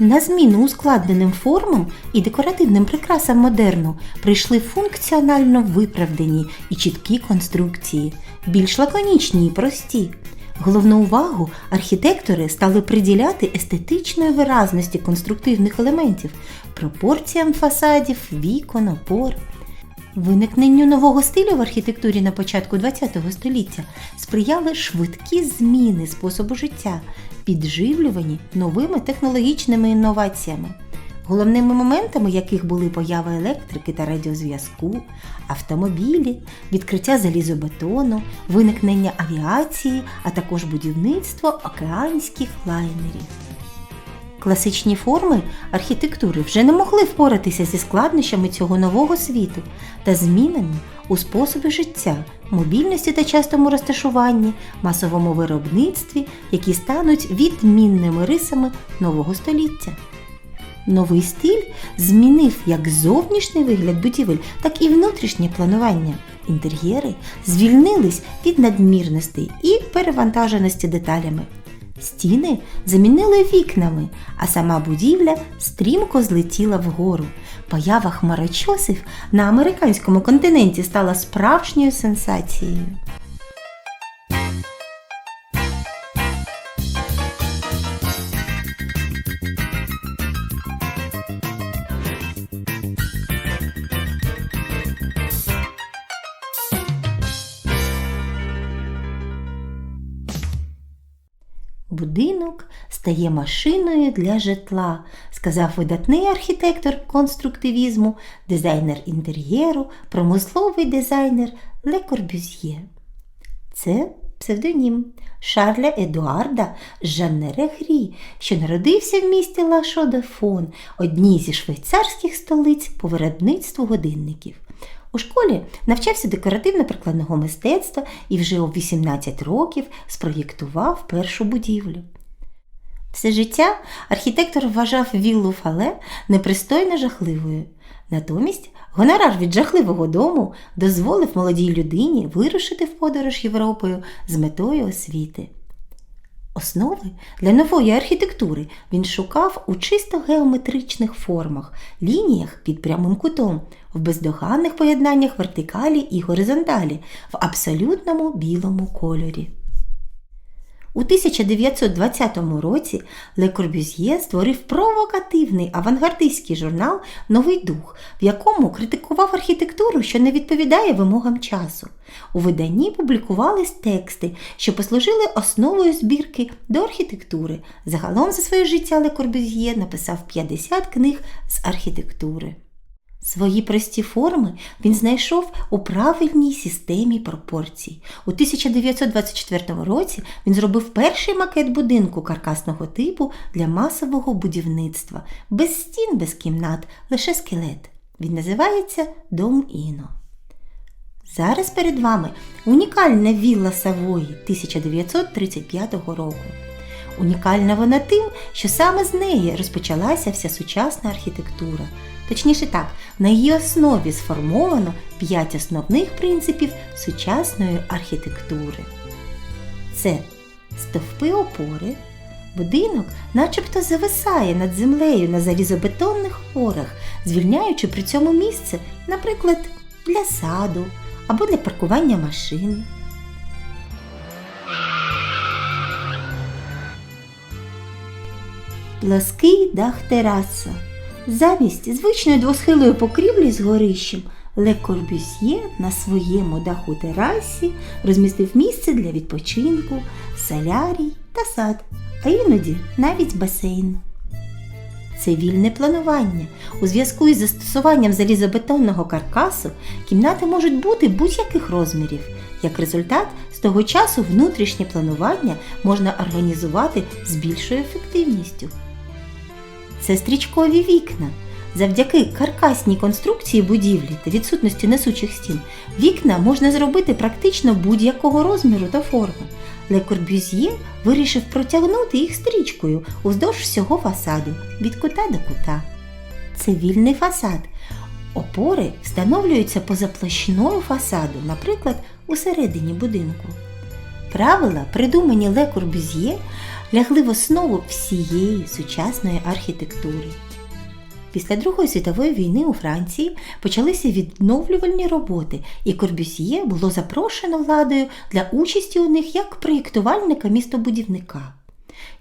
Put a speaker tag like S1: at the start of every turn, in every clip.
S1: На зміну ускладненим формам і декоративним прикрасам модерну прийшли функціонально виправдані і чіткі конструкції, більш лаконічні і прості. Головну увагу архітектори стали приділяти естетичної виразності конструктивних елементів, пропорціям фасадів, вікон, опор. Виникненню нового стилю в архітектурі на початку ХХ століття сприяли швидкі зміни способу життя, підживлювані новими технологічними інноваціями, головними моментами яких були поява електрики та радіозв'язку, автомобілі, відкриття залізобетону, виникнення авіації, а також будівництво океанських лайнерів. Класичні форми архітектури вже не могли впоратися зі складнощами цього нового світу та змінами у способі життя, мобільності та частому розташуванні, масовому виробництві, які стануть відмінними рисами нового століття. Новий стиль змінив як зовнішній вигляд будівель, так і внутрішнє планування. Інтер'єри звільнились від надмірностей і перевантаженості деталями. Стіни замінили вікнами, а сама будівля стрімко злетіла вгору. Поява хмарочосів на американському континенті стала справжньою сенсацією. Будинок стає машиною для житла, сказав видатний архітектор конструктивізму, дизайнер інтер'єру, промисловий дизайнер Ле Корбюзьє. Це псевдонім Шарля Едуарда Жаннере Грі, що народився в місті Ла Шо-де-Фон, одній зі швейцарських столиць по виробництву годинників. У школі навчався декоративно-прикладного мистецтва і вже у 18 років спроєктував першу будівлю. Все життя архітектор вважав віллу Фале непристойно жахливою. Натомість гонорар від жахливого дому дозволив молодій людині вирушити в подорож Європою з метою освіти. Основи для нової архітектури він шукав у чисто геометричних формах, лініях під прямим кутом, в бездоганних поєднаннях вертикалі і горизонталі, в абсолютному білому кольорі. У 1920 році Ле Корбюзьє створив провокативний авангардистський журнал Новий дух, в якому критикував архітектуру, що не відповідає вимогам часу. У виданні публікувались тексти, що послужили основою збірки до архітектури. Загалом за своє життя Ле Корбюзьє написав 50 книг з архітектури. Свої прості форми він знайшов у правильній системі пропорцій. У 1924 році він зробив перший макет будинку каркасного типу для масового будівництва, без стін, без кімнат, лише скелет. Він називається Дом Іно. Зараз перед вами унікальна вілла Савої 1935 року. Унікальна вона тим, що саме з неї розпочалася вся сучасна архітектура. Точніше так, на її основі сформовано п'ять основних принципів сучасної архітектури. Це стовпи опори, будинок начебто зависає над землею на залізобетонних опорах, звільняючи при цьому місце, наприклад, для саду або для паркування машин. Плаский дах тераса. Замість звичної двосхилої покрівлі з горищем Ле Корбюсьє на своєму даху терасі розмістив місце для відпочинку, солярій та сад, а іноді навіть басейн. Це вільне планування. У зв'язку із застосуванням залізобетонного каркасу кімнати можуть бути будь-яких розмірів. Як результат, з того часу внутрішнє планування можна організувати з більшою ефективністю. Це стрічкові вікна. Завдяки каркасній конструкції будівлі та відсутності несучих стін вікна можна зробити практично будь-якого розміру та форми. Ле Корбюзьє вирішив протягнути їх стрічкою уздовж всього фасаду від кута до кута. Це вільний фасад. Опори встановлюються поза площиною фасаду, наприклад, у середині будинку. Правила, придумані Ле Корбюзьє, лягли в основу всієї сучасної архітектури. Після Другої світової війни у Франції почалися відновлювальні роботи, і Корбюсьє було запрошено владою для участі у них як проєктувальника містобудівника.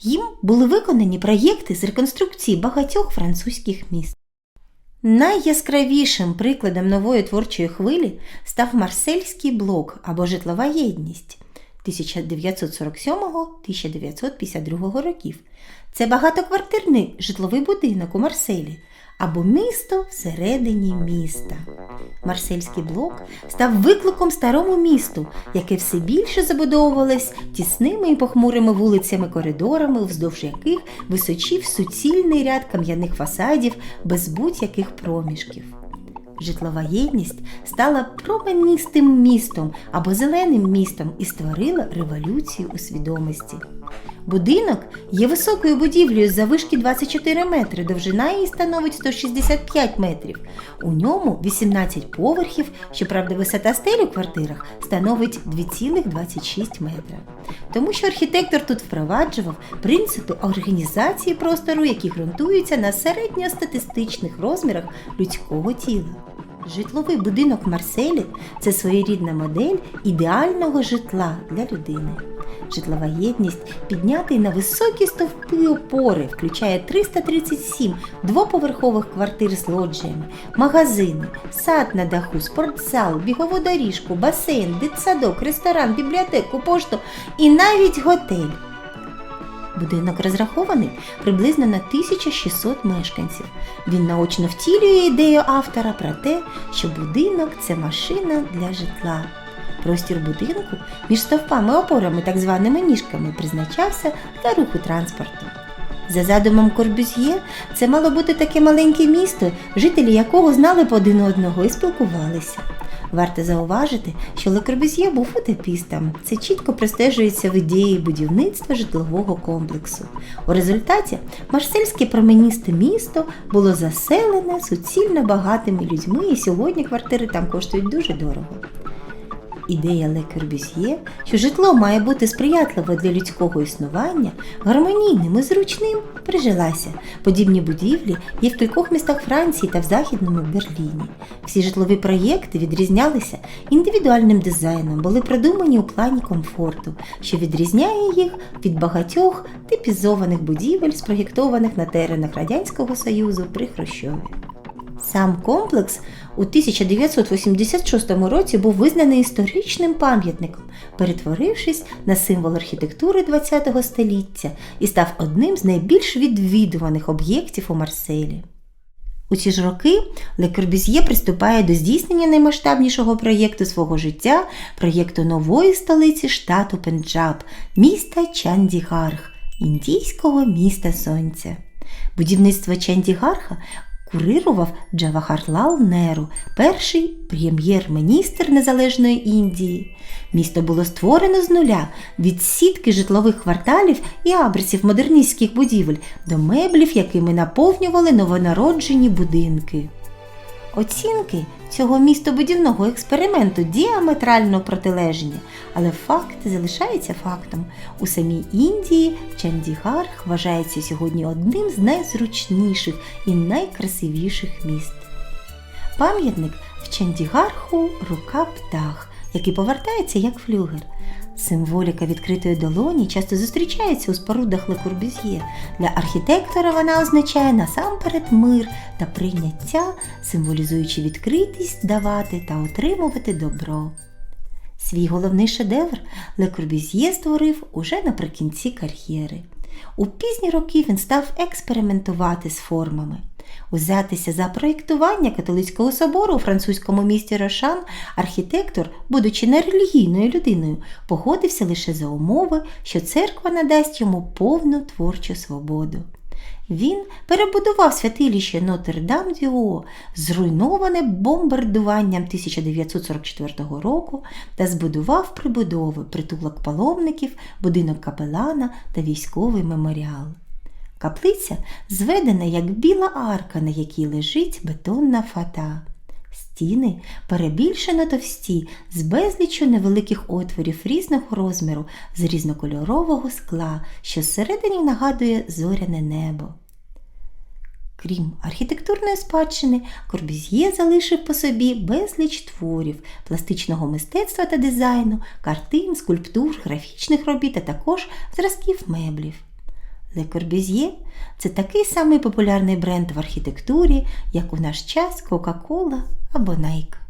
S1: Їм були виконані проєкти з реконструкції багатьох французьких міст. Найяскравішим прикладом нової творчої хвилі став Марсельський блок або житлова єдність 1947-1952 років. Це багатоквартирний житловий будинок у Марселі або місто всередині міста. Марсельський блок став викликом старому місту, яке все більше забудовувалось тісними і похмурими вулицями коридорами, вздовж яких височів суцільний ряд кам'яних фасадів без будь-яких проміжків. Житлова єдність стала променістим містом або зеленим містом і створила революцію у свідомості. Будинок є високою будівлею за вишки 24 метри, довжина її становить 165 метрів. У ньому 18 поверхів, щоправда, висота стелі в квартирах становить 2,26 метра. Тому що архітектор тут впроваджував принципи організації простору, які ґрунтуються на середньостатистичних розмірах людського тіла. Житловий будинок Марселі це своєрідна модель ідеального житла для людини. Житлова єдність піднятий на високі стовпи опори, включає 337 двоповерхових квартир з лоджіями, магазини, сад на даху, спортзал, бігову доріжку, басейн, дитсадок, ресторан, бібліотеку, пошту і навіть готель. Будинок розрахований приблизно на 1600 мешканців. Він наочно втілює ідею автора про те, що будинок це машина для житла. Простір будинку між стовпами опорами, так званими ніжками, призначався для руху транспорту. За задумом Корбюз'є, це мало бути таке маленьке місто, жителі якого знали б один одного і спілкувалися. Варто зауважити, що Лекорбюз'є був утепістом. Це чітко простежується в ідеї будівництва житлового комплексу. У результаті марсельське променісте місто було заселене суцільно багатими людьми, і сьогодні квартири там коштують дуже дорого. Ідея Ле Корбюз'є, що житло має бути сприятливо для людського існування, гармонійним і зручним, прижилася. Подібні будівлі є в кількох містах Франції та в Західному Берліні. Всі житлові проєкти відрізнялися індивідуальним дизайном, були продумані у плані комфорту, що відрізняє їх від багатьох типізованих будівель, спроєктованих на теренах Радянського Союзу при Хрущові. Сам комплекс у 1986 році був визнаний історичним пам'ятником, перетворившись на символ архітектури ХХ століття і став одним з найбільш відвідуваних об'єктів у Марселі. У ці ж роки Ле Корбюз'є приступає до здійснення наймасштабнішого проєкту свого життя проєкту нової столиці штату Пенджаб, міста Чандігарх, індійського міста Сонця. Будівництво Чандігарха курирував Джавахарлал Неру, перший прем'єр-міністр Незалежної Індії. Місто було створено з нуля від сітки житлових кварталів і абрисів модерністських будівель до меблів, якими наповнювали новонароджені будинки. Оцінки цього містобудівного експерименту діаметрально протилежні, але факт залишається фактом. У самій Індії Чандігарх вважається сьогодні одним з найзручніших і найкрасивіших міст. Пам'ятник в Чандігарху рука птах, який повертається як флюгер. Символіка відкритої долоні часто зустрічається у спорудах Ле Корбюз'є. Для архітектора вона означає насамперед мир та прийняття, символізуючи відкритість давати та отримувати добро. Свій головний шедевр Ле Корбюз'є створив уже наприкінці кар'єри. У пізні роки він став експериментувати з формами. Узятися за проєктування католицького собору у французькому місті Рошан архітектор, будучи нерелігійною людиною, погодився лише за умови, що церква надасть йому повну творчу свободу. Він перебудував святилище Нотр-Дам-Діо, зруйноване бомбардуванням 1944 року, та збудував прибудови притулок паломників, будинок капелана та військовий меморіал. Каплиця зведена як біла арка, на якій лежить бетонна фата. Стіни перебільшено товсті, з безліччю невеликих отворів різного розміру, з різнокольорового скла, що зсередині нагадує зоряне небо. Крім архітектурної спадщини, Корбюз'є залишив по собі безліч творів, пластичного мистецтва та дизайну, картин, скульптур, графічних робіт, а також зразків меблів. Le Corbusier – це такий самий популярний бренд в архітектурі, як у наш час Coca-Cola або Nike.